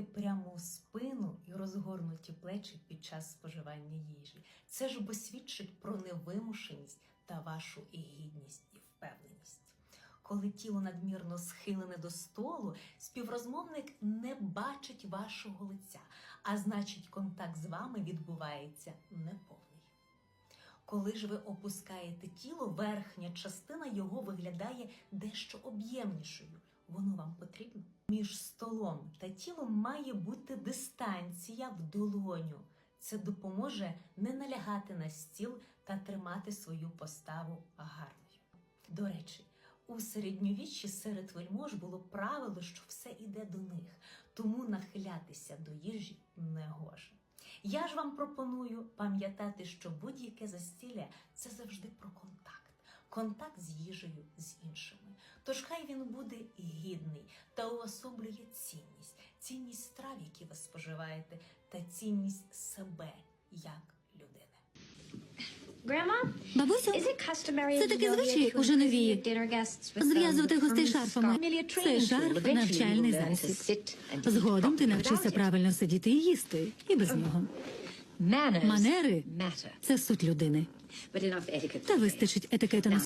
мати пряму спину і розгорнуті плечі під час споживання їжі. Це ж бо свідчить про невимушеність та вашу і гідність і впевненість. Коли тіло надмірно схилене до столу, співрозмовник не бачить вашого лиця, а значить, контакт з вами відбувається неповний. Коли ж ви опускаєте тіло, верхня частина його виглядає дещо об'ємнішою. Воно вам потрібно. Між столом та тілом має бути дистанція в долоню. Це допоможе не налягати на стіл та тримати свою поставу гарною. До речі, у середньовіччі серед вельмож було правило, що все іде до них, тому нахилятися до їжі не гоже. Я ж вам пропоную пам'ятати, що будь-яке застілля Контакт з їжею з іншими. Тож хай він буде гідний та уособлює цінність, цінність страв, які ви споживаєте, та цінність себе як людини. Бабусю, Це таке звичай у Женевії. зв'язувати гостей шарфами. Це шарф навчальний засіб. Згодом ти навчишся правильно сидіти і їсти, і без нього. Манери це суть людини. Та вистачить етикету на